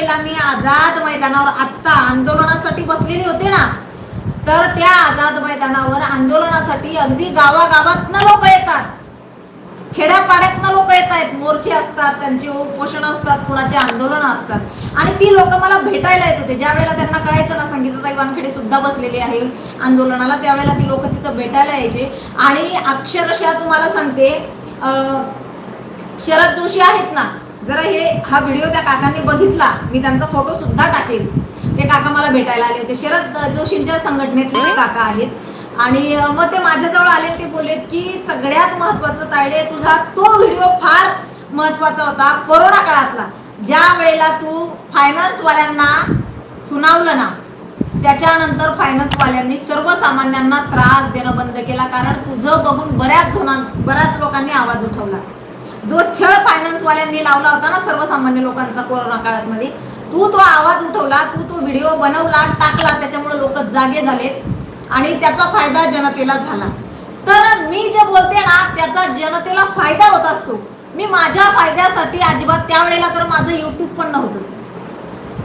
वेळेला मी आझाद मैदानावर आत्ता आंदोलनासाठी बसलेली होते ना तर त्या आझाद मैदानावर आंदोलनासाठी अगदी गावागावातनं लोक येतात. खेड्यापाड्यातनं लोक येत आहेत. मोर्चे असतात त्यांचे उपोषण असतात कुणाचे आंदोलन असतात. आणि ती लोक मला भेटायला येत होते. ज्या वेळेला त्यांना कळायचं ना संगीताताई वानखेडे सुद्धा बसलेली आहे आंदोलनाला त्यावेळेला ती लोक तिथं भेटायला यायचे. आणि अक्षरशः तुम्हाला सांगते अं, शरद जोशी आहेत ना जरा हे हा व्हिडिओ त्या काकांनी बघितला मी त्यांचा फोटो सुद्धा टाकेल. ते काका मला भेटायला आले होते. शरद जोशींच्या संघटनेतले काका आहेत. आणि मग ते माझ्याजवळ आले ते बोललेत की सगळ्यात महत्वाचं तायडे तुझा तो व्हिडिओ फार महत्त्वाचा होता कोरोना काळातला. ज्या वेळेला तू फायनान्सवाल्यांना सुनावलं ना त्याच्यानंतर फायनान्सवाल्यांनी सर्वसामान्यांना त्रास देणं बंद केला. कारण तुझं बघून बऱ्याच जणां बऱ्याच लोकांनी आवाज उठवला. जो छळ फायनान्सवाल्यांनी लावला होता ना सर्वसामान्य लोकांचा कोरोना काळात मध्ये तू तो आवाज उठवला तू तो व्हिडिओ बनवला टाकला त्याच्यामुळे लोक जागे झालेत आणि त्याचा फायदा जनतेला झाला. तर मी जे बोलते ना त्याचा जनतेला फायदा होत असतो. मी माझ्या फायद्यासाठी अजिबात त्यावेळेला तर माझं युट्यूब पण नव्हतं.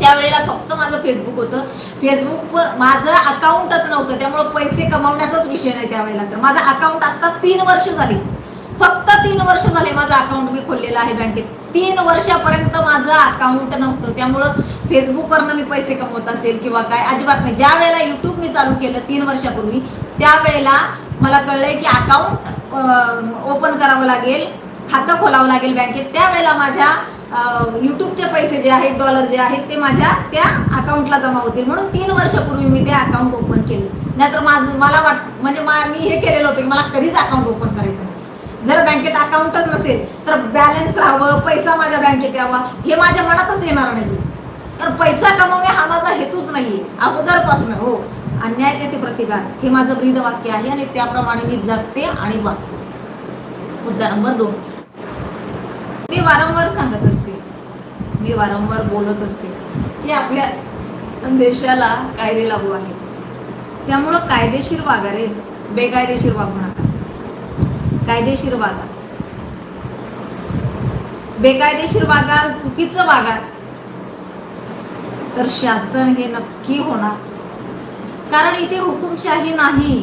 त्यावेळेला फक्त माझं फेसबुक होतं. फेसबुकवर माझं अकाउंटच नव्हतं त्यामुळे पैसे कमावण्याचाच विषय नाही त्यावेळेला. तर माझं अकाउंट आत्ता तीन वर्ष झाली. फक्त तीन वर्ष झाले माझं अकाउंट मी खोललेलं आहे बँकेत. तीन वर्षापर्यंत माझं अकाउंट नव्हतं. त्यामुळं फेसबुकवरनं मी पैसे कमवत असेल किंवा काय अजिबात नाही. ज्या वेळेला युट्यूब मी चालू केलं तीन वर्षापूर्वी त्यावेळेला मला कळलंय की अकाउंट ओपन करावं लागेल खातं खोलावं लागेल बँकेत. त्यावेळेला माझ्या युट्यूबचे पैसे जे आहेत डॉलर जे आहेत ते माझ्या त्या अकाउंटला जमा होतील. म्हणून तीन वर्षापूर्वी मी ते अकाउंट ओपन केलं. नाहीतर माझं मला वाट म्हणजे मा- मी हे केलेलं होतं की मला कधीच अकाउंट ओपन करायचं जर बँकेत अकाउंटच नसेल तर बॅलन्स राहावं पैसा माझ्या बँकेत यावा हे माझ्या मनातच येणार नाही. तर पैसा कमवणे हा माझा हेतूच नाहीये अगोदरपासून हो. अन्याय तेथे प्रतिकार हे माझं ब्रीद वाक्य आहे आणि त्याप्रमाणे मी जगते आणि वागते. मुद्दा नंबर दोन. मी वारंवार सांगत असते. मी वारंवार बोलत असते. की आपल्या देशाला कायदे लागू आहे त्यामुळं कायदेशीर वागा रे बेकायदेशीर वागणार कायदेशीर वागा बेकायदेशीर वागा चुकीचं वागा तर शासन हे नक्की होणार. कारण इथे हुकुमशाही नाही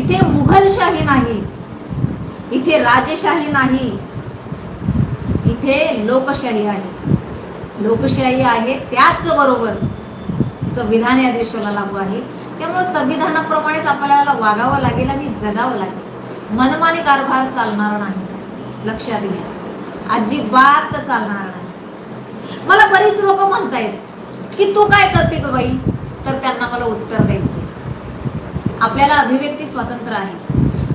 इथे मुघलशाही नाही इथे राजेशाही नाही इथे लोकशाही आहे. लोकशाही आहे त्याच बरोबर संविधान या देशाला लागू आहे. त्यामुळे संविधानाप्रमाणेच आपल्याला वागावं लागेल आणि जगावं लागेल. मनमानी कारभार चालणार नाही. लक्षात घ्या. अजिबात चालणार नाही. मला बरीच लोक म्हणतायत की तू काय करते ग बाई? तर त्यांना मला उत्तर द्यायचं आपल्याला अभिव्यक्ती स्वातंत्र्य आहे.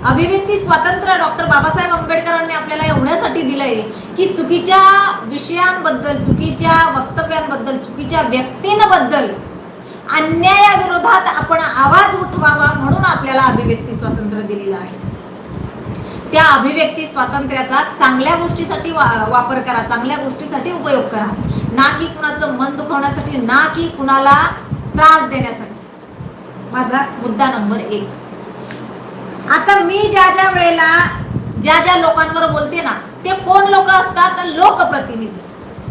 अभिव्यक्ती स्वातंत्र्य डॉक्टर बाबासाहेब आंबेडकरांनी आपल्याला एवढ्यासाठी दिलंय की चुकीच्या विषयांबद्दल चुकीच्या वक्तव्यांबद्दल चुकीच्या व्यक्तींबद्दल अन्यायाविरोधात आपण आवाज उठवावा म्हणून आपल्याला अभिव्यक्ती स्वातंत्र्य दिलेलं आहे. त्या अभिव्यक्ती स्वातंत्र्याचा चांगल्या गोष्टीसाठी वा- वापर करा चांगल्या गोष्टीसाठी उपयोग करा. ना की कुणाचं मन दुखवण्यासाठी ना की कुणाला त्रास देण्यासाठी. माझा मुद्दा नंबर एक. आता मी ज्या ज्या वेळेला ज्या ज्या लोकांवर बोलते ना ते कोण लोक असतात? तर लोकप्रतिनिधी.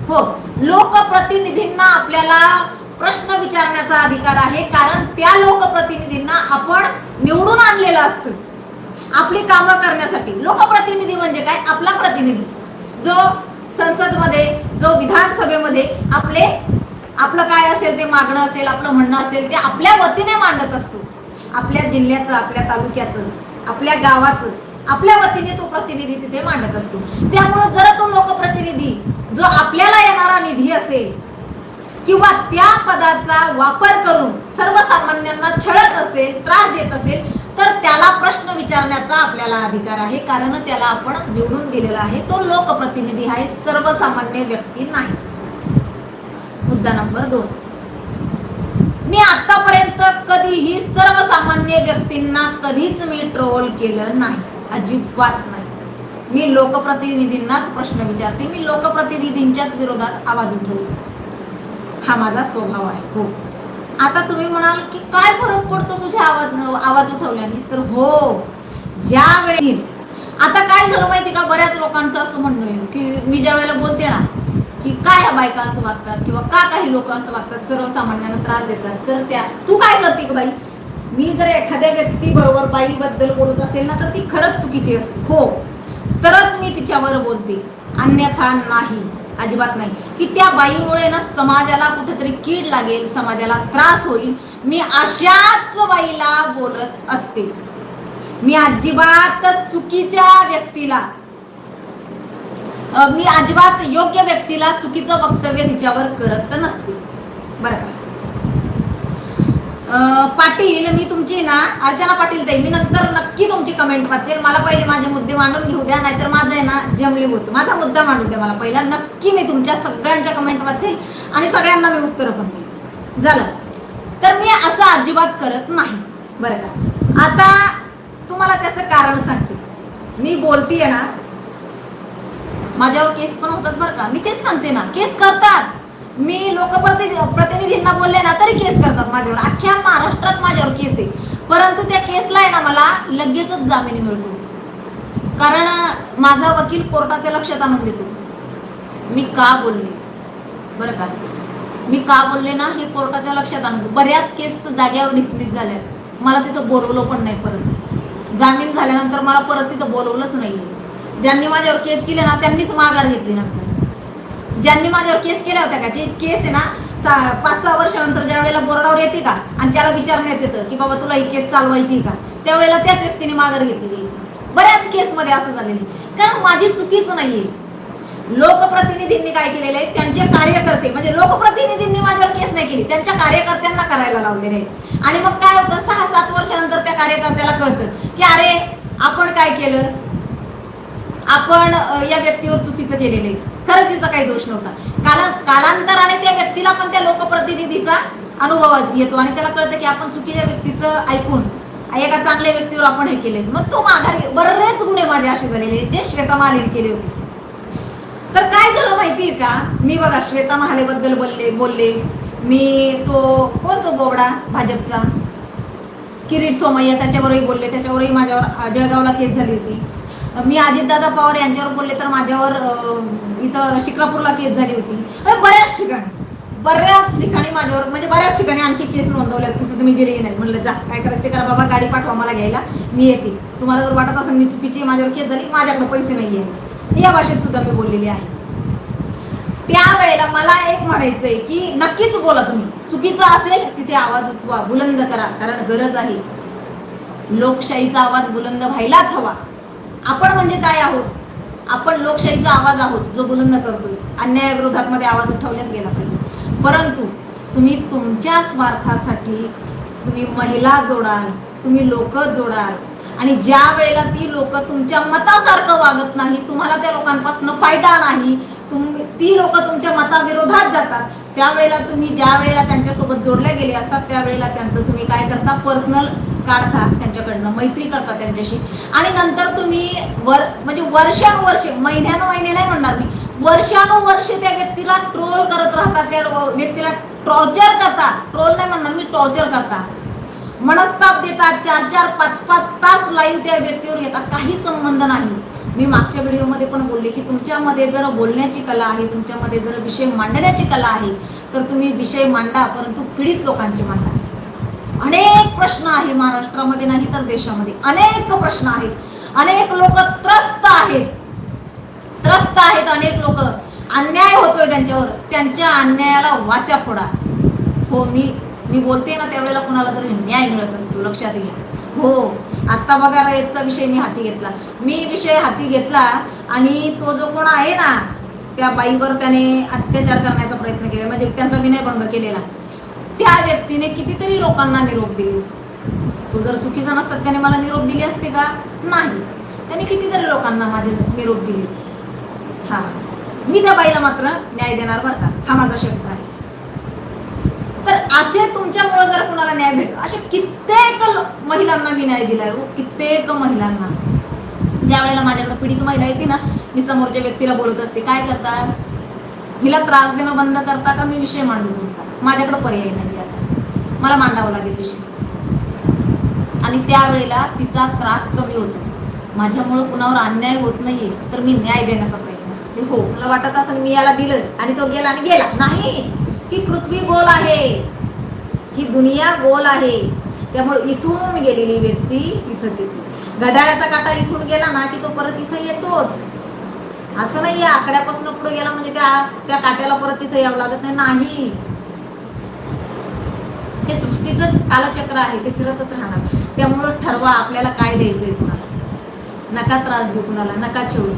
हो लोकप्रतिनिधींना आपल्याला प्रश्न विचारण्याचा अधिकार आहे कारण त्या लोकप्रतिनिधींना आपण निवडून आणलेलं असतं. आपली कामं करण्यासाठी. लोकप्रतिनिधी म्हणजे काय? आपला प्रतिनिधी. जो संसदमध्ये जो विधानसभेमध्ये आपले आपलं काय असेल ते मागणं असेल आपलं म्हणणं असेल ते आपल्या वतीने मांडत असतो. आपल्या जिल्ह्याचं आपल्या तालुक्याचं आपल्या गावाचं आपल्या वतीने तो प्रतिनिधी तिथे मांडत असतो. त्यामुळं जर तो लोकप्रतिनिधी जो आपल्याला येणारा निधी असेल किंवा त्या पदाचा वापर करून सर्वसामान्यांना छळत असेल त्रास देत असेल तर त्याला प्रश्न विचारण्याचा आपल्याला अधिकार आहे कारण त्याला आपण निवडून दिलेला आहे. तो लोकप्रतिनिधी आहे सर्वसामान्य व्यक्ती नाही. मुद्दा नंबर दोन. मी आतापर्यंत कधीही सर्वसामान्य व्यक्तींना कधीच मी ट्रोल केलं नाही अजिबात नाही. मी लोकप्रतिनिधींनाच प्रश्न विचारते मी लोकप्रतिनिधींच्याच विरोधात आवाज उठवतो. हा माझा स्वभाव आहे हो. आता तुम्ही म्हणाल की काय फरक पडतो तुझ्या आवाज आवाज उठवल्याने? तर हो ज्या वेळी आता काय झालं माहिती का? बऱ्याच लोकांचं असं म्हणणं आहे की मी ज्या वेळेला बोलते ना की काय ह्या बायका असं वागतात किंवा का काही लोक असं वागतात? सर्वसामान्यांना त्रास देतात. तर त्या तू काय करते का बाई? मी जर एखाद्या व्यक्ती बरोबर बाईबद्दल बोलत असेल ना तर ती खरंच चुकीची असते. हो तरच मी तिच्यावर बोलते. अन्यथा नाही. अजिबात नाही. की त्या बाईमुळे ना समाजाला कुठेतरी कीड लागेल समाजाला त्रास होईल. मी अशाच बाईला बोलत असते. मी अजिबात चुकीच्या व्यक्तीला मी अजिबात योग्य व्यक्तीला चुकीचं वक्तव्य तिच्यावर करत नसते. बरं पाटील मी तुमची ना अर्चना पाटील ताई मी नंतर नक्की तुमची कमेंट वाचेल. मला पहिले माझे मुद्दे मांडून घेऊ द्या नाहीतर माझं आहे ना जमले होत. माझा मुद्दा मांडू द्या मला पहिला. नक्की मी तुमच्या सगळ्यांच्या कमेंट वाचेल आणि सगळ्यांना मी उत्तरं पण देईल. झालं. तर मी असं अजिबात करत नाही. बरं का? आता तुम्हाला त्याचं कारण सांगते. मी बोलतीये ना माझ्यावर केस पण होतात बरं का? मी तेच सांगते ना केस करतात. मी लोकप्रतिनिधी प्रतिनिधींना बोलले ना तरी केस करतात माझ्यावर. अख्ख्या महाराष्ट्रात माझ्यावर केस आहे. परंतु त्या केसला आहे ना मला लगेचच जामीन मिळतो. कारण माझा वकील कोर्टाच्या लक्षात आणून देतो. मी का बोलले? बरं का? मी का बोलले ना हे कोर्टाच्या लक्षात आणून बऱ्याच केस जाग्यावर डिस्मिस झाल्या मला तिथं बोलवलं पण नाही परत. जामीन झाल्यानंतर मला परत तिथं बोलवलंच नाही ज्यांनी माझ्यावर केस केले ना त्यांनीच माघार घेतली नंतर. ज्यांनी माझ्यावर केस केल्या होत्या का? जे केस आहे ना पाच सहा वर्षानंतर ज्या वेळेला बोर्डावर येते का आणि त्याला विचारण्यात येतं की बाबा तुला ही केस चालवायची का? त्यावेळेला त्याच व्यक्तीने माघार घेतलेली बऱ्याच केसमध्ये असं झालेली कारण माझी चुकीच नाहीये. लोकप्रतिनिधींनी काय केलेलं आहे? त्यांचे कार्यकर्ते म्हणजे लोकप्रतिनिधींनी माझ्यावर केस नाही केली. त्यांच्या कार्यकर्त्यांना करायला लावलेले आहे. आणि मग काय होतं? सहा सात वर्षानंतर त्या कार्यकर्त्याला कळतं की अरे आपण काय केलं? आपण या व्यक्तीवर चुकीचं केलेलं आहे. खरंच तिचा काही दोष नव्हता. काला कालांतराने त्या व्यक्तीला पण त्या लोकप्रतिनिधीचा अनुभव येतो आणि त्याला कळतं की आपण चुकीच्या व्यक्तीचं ऐकून एका चांगल्या व्यक्तीवर आपण हे केले मग तो माघार बरेच गुन्हे माझे असे झालेले आहेत, जे श्वेता महालेने केले होते. तर काय झालं माहितीये का? मी बघा श्वेता महालेबद्दल बोलले बोलले. मी तो कोण तो बोबडा भाजपचा? किरीट सोमय्या त्याच्यावरही बोलले. त्याच्यावरही माझ्यावर जळगावला केस झाली होती. मी अजितदादा पवार यांच्यावर बोलले तर माझ्यावर इथं शिक्रापूरला केस झाली होती. बऱ्याच ठिकाणी बऱ्याच ठिकाणी माझ्यावर म्हणजे बऱ्याच ठिकाणी आणखी केस नोंदवल्या कुठे तुम्ही गेले नाही? म्हणलं जा काय करायचं ते करा. बाबा गाडी पाठवा मला घ्यायला. मी येते. तुम्हाला जर वाटत असेल मी चुकीची माझ्यावर केस झाली माझ्याकडे पैसे नाही आहे या भाषेत सुद्धा मी बोललेली आहे. त्यावेळेला मला एक म्हणायचंय की नक्कीच बोला तुम्ही. चुकीचं असेल तिथे आवाज उठवा बुलंद करा. कारण गरज आहे. लोकशाहीचा आवाज बुलंद व्हायलाच हवा. आपण म्हणजे काय आहोत? आपण लोकशाहीचा आवाज आहोत जो बुलंद करतोय. अन्यायाविरोधात मध्ये आवाज उठवल्याच गेला पाहिजे. परंतु तुम्ही तुमच्या स्वार्थासाठी तुम्ही महिला जोडाल तुम्ही लोक जोडाल. आणि ज्या वेळेला ती लोक तुमच्या मतासारखं वागत नाही तुम्हाला त्या लोकांपासून फायदा नाही तुम्ही ती लोक तुमच्या मताविरोधात जातात. त्यावेळेला तुम्ही ज्या वेळेला त्यांच्यासोबत जोडले गेले असतात त्यावेळेला त्यांचं तुम्ही काय करता? पर्सनल काढता त्यांच्याकडनं मैत्री करता त्यांच्याशी. आणि नंतर तुम्ही वर म्हणजे वर्षानुवर्ष महिन्यानुमहिने नाही म्हणणार मी वर्षानुवर्ष त्या व्यक्तीला ट्रोल करत राहता त्या व्यक्तीला टॉर्चर करता. ट्रोल नाही म्हणणार मी टॉर्चर करता. मनस्ताप देतात चार चार पाच पाच तास लाईव्ह त्या व्यक्तीवर येतात काही संबंध नाही. मी मागच्या व्हिडिओमध्ये पण बोलले की तुमच्यामध्ये जर बोलण्याची कला आहे तुमच्यामध्ये जर विषय मांडण्याची कला आहे तर तुम्ही विषय मांडा परंतु पीडित लोकांचे मांडा. अनेक प्रश्न आहे महाराष्ट्रामध्ये नाही तर देशामध्ये. अनेक प्रश्न आहेत. अनेक लोक त्रस्त आहेत. त्रस्त आहेत अनेक लोक. अन्याय होतोय त्यांच्यावर. त्यांच्या अन्यायाला वाचा फोडा. हो मी मी बोलते ना त्यावेळेला कुणाला तरी न्याय मिळत असतो. लक्षात घ्या. हो आता बघा रयतचा विषय मी हाती घेतला. मी विषय हाती घेतला आणि तो जो कोण आहे ना त्या बाईवर त्याने अत्याचार करण्याचा प्रयत्न केला. म्हणजे त्यांचा विनयभंग केलेला. त्या व्यक्तीने कितीतरी लोकांना निरोप दिले. तो जर चुकीचा नसतात त्याने मला निरोप दिले असते का? नाही. त्याने कितीतरी लोकांना माझे निरोप दिले. हा. मी त्या बाईला मात्र न्याय देणार बरं का? हा माझा शब्द आहे. तर असे तुमच्यामुळे जर कुणाला न्याय भेट असे कित्येक महिलांना मी न्याय दिलाय हो. कित्येक महिलांना. ज्या वेळेला माझ्याकडे पीडित महिला येते ना मी समोरच्या व्यक्तीला बोलत असते काय करता? हिला त्रास देणं बंद करता का? मी विषय मांडू तुमचा. माझ्याकडे पर्याय नाही आता. मला मांडावं लागेल विषय. आणि त्यावेळेला तिचा त्रास कमी होतो. माझ्यामुळं कुणावर अन्याय होत नाहीये तर मी न्याय देण्याचा प्रयत्न करते. ते हो मला वाटत असेल मी याला दिलं आणि तो गेला आणि गेला. नाही! ही पृथ्वी गोल आहे. ही दुनिया गोल आहे. त्यामुळे इथून गेलेली व्यक्ती इथंच येते. घड्याळाचा काटा इथून गेला ना की तो परत इथं येतोच. असं नाही आकड्यापासून पुढे गेला म्हणजे त्या त्या काट्याला परत तिथं यावं लागत नाही. नाही! हे सृष्टीचं कालचक्र आहे ते फिरतच राहणार. त्यामुळं ठरवा आपल्याला काय द्यायचंय कुणाला. नका त्रास देऊ कुणाला नका छेवू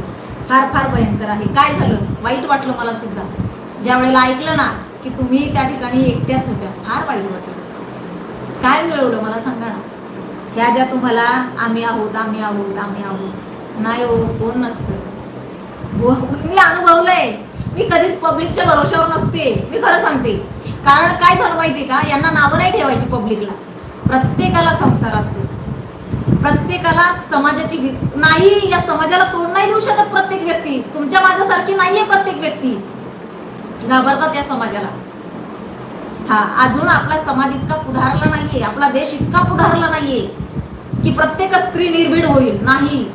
फार फार भयंकर आहे. काय झालं? वाईट वाटलं मला सुद्धा. ज्या वेळेला ऐकलं ना की तुम्ही त्या ठिकाणी एकट्याच होत्या फार वाईट वाटलं. काय मिळवलं मला सांगा ना. ह्या ज्या तुम्हाला आम्ही आहोत आम्ही आहोत आम्ही आहोत. नाही हो कोण नसतं. हो, मी अनुभवलंय. मी कधीच पब्लिकच्या भरोशावर नसते. मी खरं सांगते. कारण काय झालं माहिती का? यांना नावं नाही ठेवायची पब्लिकला प्रत्येकाला संसार असतो. प्रत्येकाला समाजाची नाही या समाजाला तोड नाही देऊ शकत प्रत्येक व्यक्ती. तुमच्या माझ्यासारखी नाहीये प्रत्येक व्यक्ती. घाबरतात या समाजाला. हा अजून आपला समाज इतका पुढारला नाहीये. आपला देश इतका पुढारला नाहीये की प्रत्येक स्त्री निर्भीड होईल. नाही.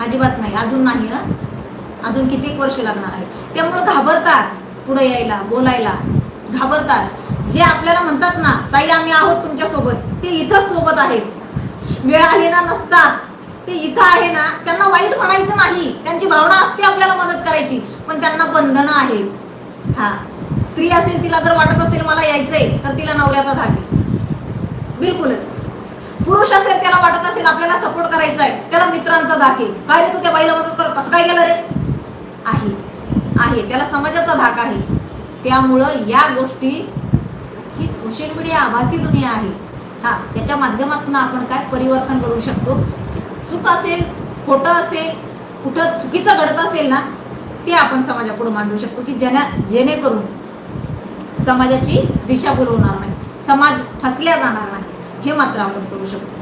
अजिबात नाही. अजून नाही हं. अजून कितीक वर्ष लागणार आहे? त्यामुळं घाबरतात पुढे यायला बोलायला. घाबरतात. जे आपल्याला म्हणतात ना ताई आम्ही आहोत तुमच्यासोबत ते इथंच सोबत आहेत. वेळ आली ना नसतात. ते इथं आहे ना त्यांना वाईट म्हणायचं नाही. त्यांची भावना असते आपल्याला मदत करायची. पण त्यांना बंधनं आहेत. हा. स्त्री असेल तिला जर वाटत असेल मला यायचंय तर तिला नवऱ्याचा धागे बिलकुलच. पुरुष असेल त्याला वाटत असेल आपल्याला सपोर्ट करायचा आहे त्याला मित्रांचा धाके काय रे तू त्या बाईला मदत कर कसं काय गेलं रे? आहे. आहे. त्याला समाजाचा भाग आहे. त्यामुळं या गोष्टी ही सोशल मीडिया आभासी दुनिया आहे. हा त्याच्या माध्यमातून आपण काय परिवर्तन करू शकतो? चूक असेल खोटं असेल कुठं चुकीचं घडत असेल ना ते आपण समाजापुढे मांडू शकतो की ज्याने जेणेकरून समाजाची दिशा होणार नाही. समाज फसल्या जाणार नाही. हे मात्र आपण करू शकतो.